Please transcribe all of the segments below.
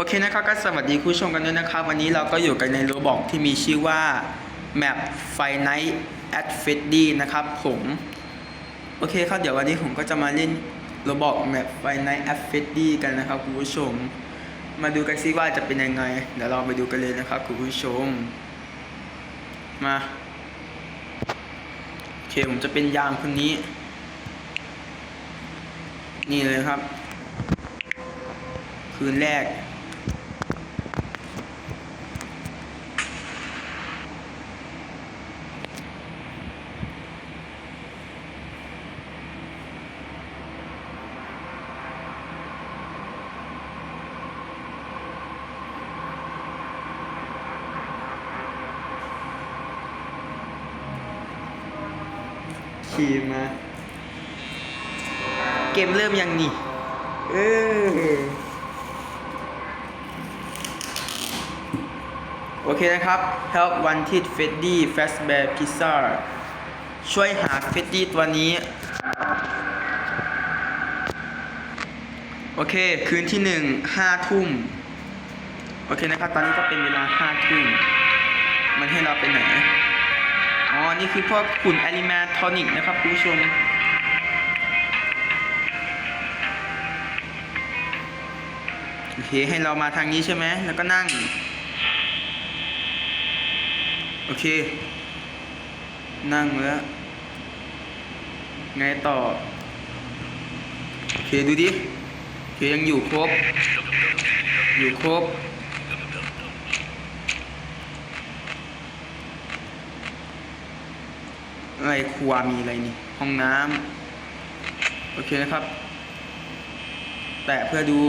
โอเคนะครับก็สวัสดีคุณผู้ชมกันด้วยนะครับ วันนี้เราก็อยู่กันในโรบอกที่มีชื่อว่า Map f i Night at Freddy นะครับผม โอเคครับ เดี๋ยววันนี้ผมก็จะมาเล่นโรบอก Map f i Night at Freddy กันนะครับคุณผู้ชม มาดูกันซิว่าจะเป็นยังไง เดี๋ยวเราไปดูกันเลยนะครับคุณผู้ชม มาโอเคผมจะเป็นยามคนนี้ นี่เลยครับ คืนแรก ขี่มา เกมเริ่มยังนี่ เออโอเคนะครับ help wanted Freddy Fazbear Pizza ช่วยหา Freddy ตัวนี้ โอเค คืนที่หนึ่งห้าทุ่ม โอเคนะครับ ตอนนี้ก็เป็นเวลาห้าทุ่ม มันให้เราไปไหน นี่คือพวกขุนอนิเมทอนิกนะครับคุณผู้ชมโอเคให้เรามาทางนี้ใช่ไหมแล้วก็นั่ง โอเค นั่งแล้ว ไงต่อ โอเคดูดิโอเคยังอยู่ครบ อยู่ครบ อะไรครัวมีอะไรนี่ ห้องน้ำโอเคนะครับ แตะเพื่อดู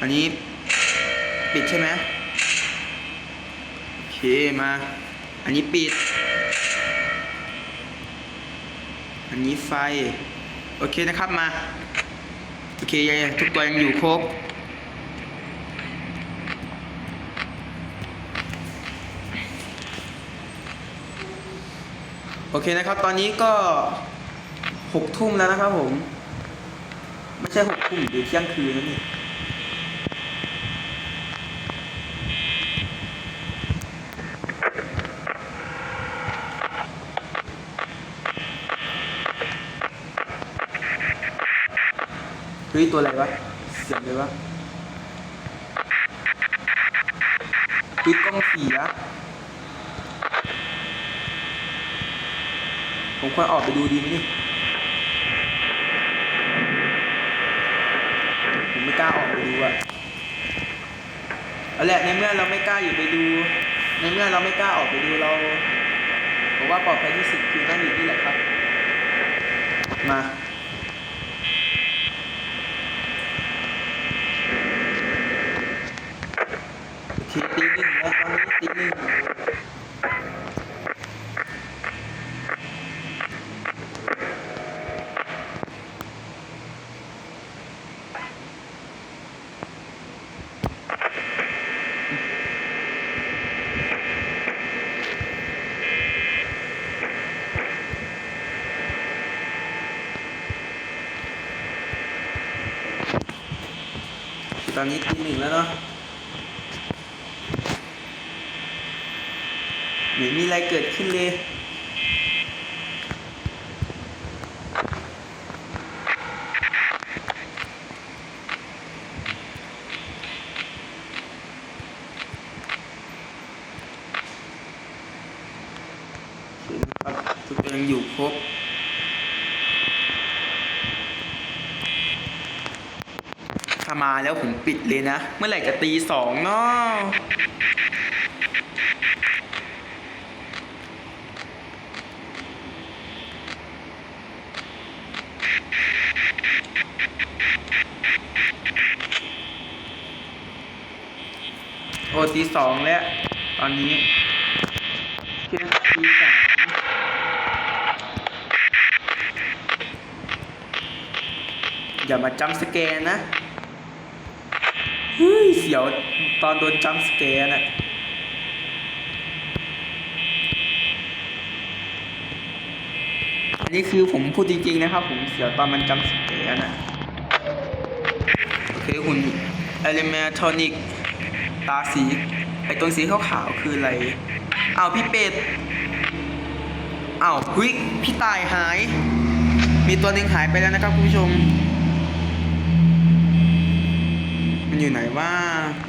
อันนี้ปิดใช่ไหมโอเคมา อันนี้ปิด อันนี้ไฟ โอเคนะครับมา โอเคทุกตัวยังอยู่ครบ โอเคนะครับ ตอนนี้ก็หกทุ่มแล้วนะครับผม ไม่ใช่หกทุ่มหรือเที่ยงคืนแล้วนี่เฮ้ยตัวอะไรวะ เสียงเลยวะเฮ้ยกล้องเสีย ผมควรออกไปดูดีไหมนี่ผมไม่กล้าออกไปดูอะเอาแหละในเมื่อเราไม่กล้าอยู่ไปดู ในเมื่อเราไม่กล้าออกไปดูเราผมว่าปลอดภัยที่สุดคือนั่งอยู่นี่แหละครับ มา โอเคตีหนึ่งแล้วตอนนี้ตีหนึ่ง ตอนนี้ตีหนึ่งแล้วเนาะไม่มีอะไรเกิดขึ้นเลยโอเคนะครับทุกอย่างอยู่ครบ ถ้ามาแล้วผมปิดเลยนะ เมื่อไหร่จะตีสองเนาะโอ้ตีสองแล้ว ตอนนี้เที่ยงตีสามอย่ามาจำสแกนนะ เฮ้ย เสียวตอนโดนจัมป์สแกนอะอันนี้คือผมพูดจริงๆนะครับ ผมเสียวตอนมันจัมป์สแกนอะโอเคหุ่นเอลิเมทอนิกตาสี ไอตรงสีขาวๆคืออะไรอ้าวพี่เป็ดอ้าวเฮ้ยพี่ตายหาย มีตัวหนึ่งหายไปแล้วนะครับคุณผู้ชม มัน อยู่ไหนว่า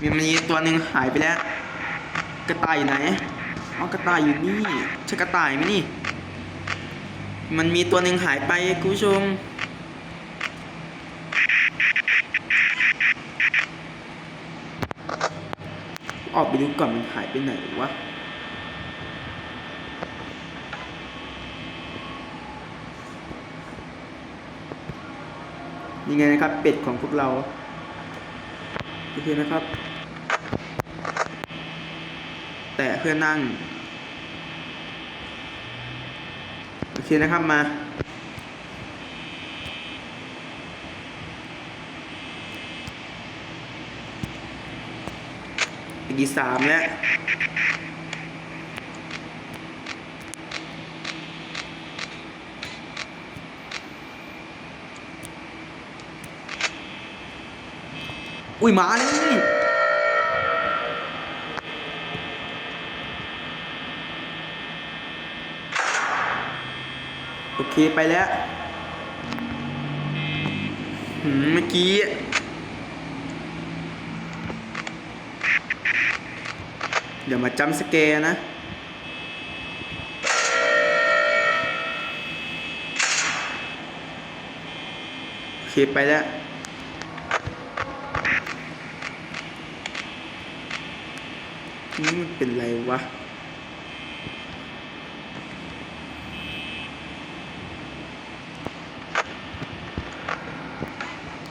มีมันมีตัวหนึ่งหายไปแล้ว กระต่ายอยู่ไหนอ๋อกระต่ายอยู่นี่ใช่กระต่ายไหมนี่ มันมีตัวหนึ่งหายไปคุณผู้ชมออกไปดูก่อนมันหายไปไหนวะนี่ไงนะครับเป็ดของพวกเรา อเคนะครับ แตะเพื่อนั่ง โอเคนะครับมา อีกสามแล้ว อุ้ยมาเลยโอเคไปแล้วหืมเมื่อกี้เดี๋ยวมาจำสเกร์นะโอเคไปแล้ว นี่มันเป็นไรวะ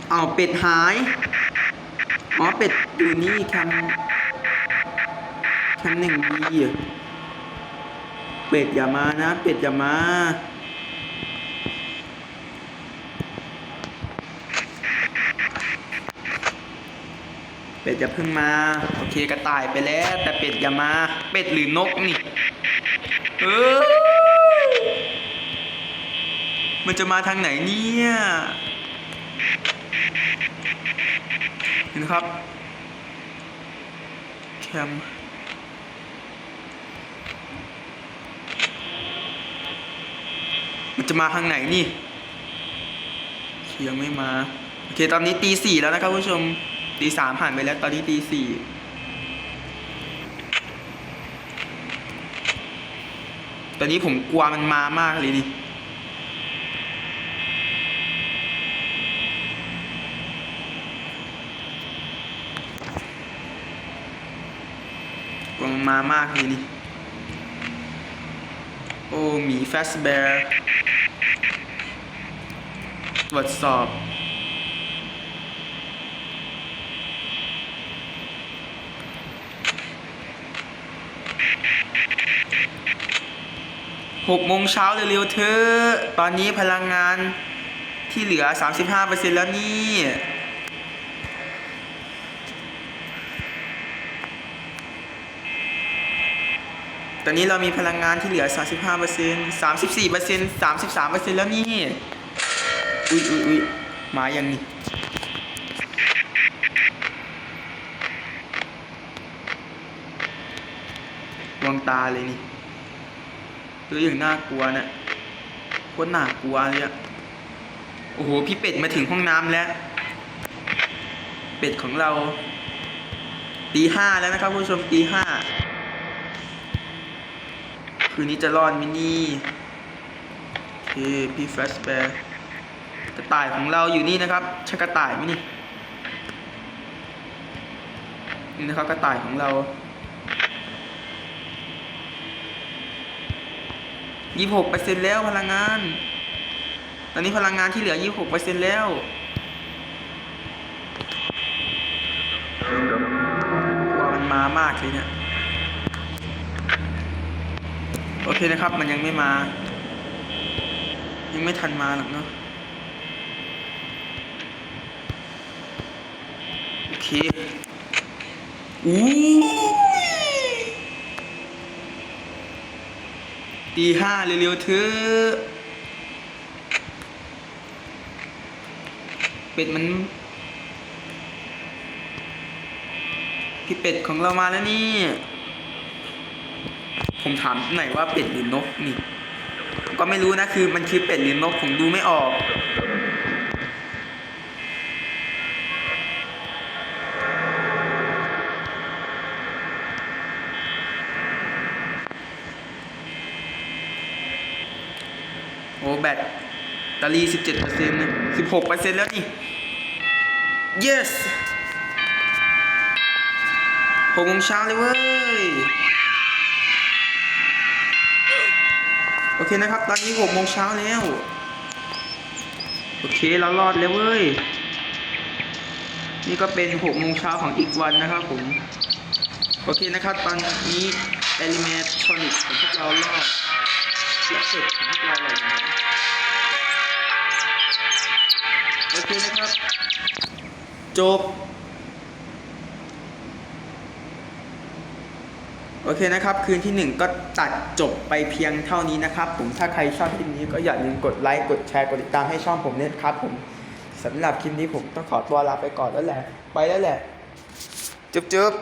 เอาเป็ดหาย อ๋อเป็ดอยู่นี่แคมแคมหนึ่งดีเป็ดอย่ามานะ เป็ดอย่ามา เป็ดอย่าเพิ่งมา โอเคกระต่ายไปแล้ว แต่เป็ดอย่ามา เป็ดหรือนกนี่ เออ มันจะมาทางไหนเนี่ยเห็นครับ แคมมันจะมาทางไหนนี่ยังไม่มา โอเค ตอนนี้ตีสี่แล้วนะครับผู้ชม ตีสามผ่านไปแล้วตอนนี้ตีสี่ตอนนี้ผมกลัวมันมามากเลยดิกลัวมันมามากเลยนี่โอ้หมีแฟสแบร์ตรวจสอบ หกโมงเช้าเร็วๆเธอ ตอนนี้พลังงานที่เหลือ 35%แล้วนี่ตอนนี้เรามีพลังงานที่เหลือ 35% 34% 33%แล้วนี่ อุ๊ยอุ๊ยอุ๊ยมายังนี่ดวงตาเลยนี่ หรืออย่างน่ากลัวเนะโคตรน่ากลัวเลยอะโอ้โห พี่เป็ดมาถึงห้องน้ำแล้ว เป็ดของเราตีห้าแล้วนะครับผู้ชมตีห้าคืนนี้จะรอดมินี่โอเคพี่แฟชแบร์กระต่ายของเราอยู่นี่นะครับใช่กระต่ายไหมนี่นี่นะครับกระต่ายของเรา ยี่หกเปอร์เซ็นแล้วพลังงาน ตอนนี้พลังงานที่เหลือยี่หกเปอร์เซ็นแล้วกลัวมันมามากเลยเนี่ย โอเคนะครับ มันยังไม่มา ยังไม่ทันมาหรอกเนาะโอเคอู้ ตีห้าเร็วๆเถอะเป็ดมัน พี่เป็ดของเรามาแล้วนี่ ผมถามหน่อยว่าเป็ดหรือนกนี่ ก็ไม่รู้นะคือมันคือเป็ดหรือนกผมดูไม่ออก แบตตอรี่สิบเจ็ดเปอร์เซ็นต์สิบหกเปอร์เซ็นต์แล้วนี่ yes หกโมงเช้าเลยเว้ย โอเคนะครับ ตอนนี้หกโมงเช้าแล้ว โอเคเรารอดแล้วเว้ย นี่ก็เป็นหกโมงเช้าของอีกวันนะครับผม โอเคนะครับ ตอนนี้ Animatronic ของพวกเรารอดและเสร็จของพวกเราเลยนะ โอเคนะครับ จบ โอเคนะครับ คืนที่หนึ่งก็ตัดจบไปเพียงเท่านี้นะครับ ผมถ้าใครชอบคลิปนี้ก็อย่าลืมกดไลค์กดแชร์กดติดตามให้ช่องผมเนี่ยครับ ผมสำหรับคลิปนี้ผมต้องขอตัวลาไปก่อนแล้วแหละ ไปแล้วแหละ จุ๊บจุ๊บ